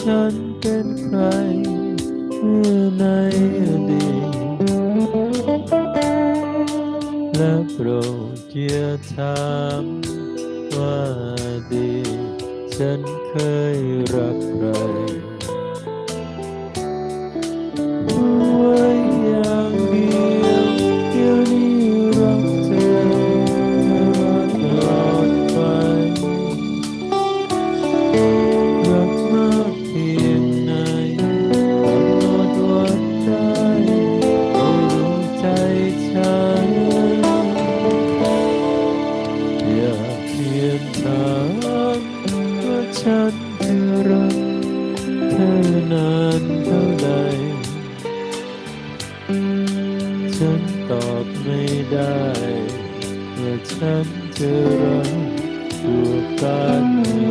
ฉันเป็นใครเมื่อในอดีตและโปรดอย่าถามว่าดี ฉันเคยรักใคร เพียงถามว่าฉันจะรักเธอนานเท่าใด ฉันตอบไม่ได้ว่าฉันจะรักตัวการนิ